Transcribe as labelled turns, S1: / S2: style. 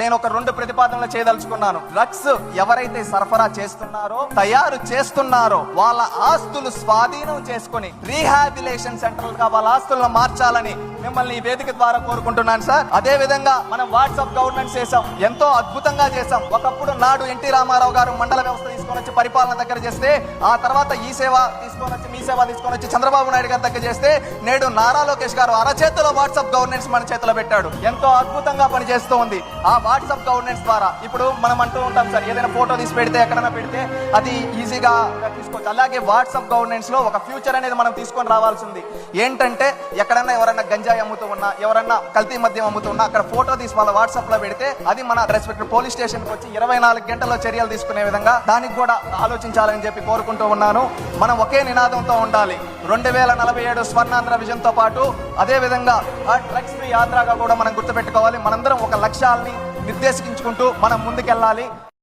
S1: నేను ఒక రెండు ప్రతిపాదనలు చేయదలుచుకున్నాను. డ్రగ్స్ ఎవరైతే సరఫరా చేస్తున్నారో తయారు చేస్తున్నారో వాళ్ళ ఆస్తులు స్వాధీనం చేసుకుని రీహాబిలేషన్ సెంటర్గా వాళ్ళ ఆస్తులను మార్చాలని మిమ్మల్ని ఈ వేదిక ద్వారా కోరుకుంటున్నాను సార్. అదే విధంగా మనం వాట్సాప్ గవర్నెన్స్ చేసాం ఎంతో అద్భుతంగా చేసాం ఒకప్పుడు నాడు ఎన్టీ రామారావు గారు మండల వ్యవస్థ తీసుకొని వచ్చి పరిపాలన దగ్గర చేస్తే ఆ తర్వాత ఈ సేవ తీసుకొని వచ్చి మీ సేవ తీసుకొని వచ్చి చంద్రబాబు నాయుడు గారి దగ్గర చేస్తే నేడు నారా లోకేష్ గారు అరచేతిలో వాట్సాప్ గవర్నెన్స్ మన చేతిలో పెట్టాడు. ఎంతో అద్భుతంగా పనిచేస్తూ ఉంది. ఆ వాట్సాప్ గవర్నెన్స్ ద్వారా ఇప్పుడు మనం అంటూ ఉంటాం సార్ ఏదైనా ఫోటో తీసి పెడితే ఎక్కడైనా పెడితే అది ఈజీగా తీసుకోవచ్చు. అలాగే వాట్సాప్ గవర్నెన్స్లో ఒక ఫ్యూచర్ అనేది మనం తీసుకొని రావాల్సింది. ఏంటంటే ఎక్కడన్నా ఎవరన్నా గంజాయి అమ్ముతూ ఉన్నా ఎవరన్నా కల్తీ మద్యం అమ్ముతూ ఉన్నా అక్కడ ఫోటో తీసి వాళ్ళ వాట్సాప్లో పెడితే అది మన రెస్పెక్ట్ పోలీస్ స్టేషన్కి వచ్చి ఇరవై నాలుగు గంటల్లో చర్యలు తీసుకునే విధంగా దానికి కూడా ఆలోచించాలని చెప్పి కోరుకుంటూ ఉన్నాను. మనం ఒకే నినాదంతో ఉండాలి. రెండు వేల నలభై ఏడు స్వర్ణాంధ్ర విజన్ పాటు అదే విధంగా ఆ డ్రగ్స్ ఫ్రీ యాత్రగా కూడా మనం గుర్తుపెట్టుకోవాలి. మనందరం ఒక లక్ష్యాల్ని నిర్దేశించుకుంటూ మనం ముందుకెళ్ళాలి.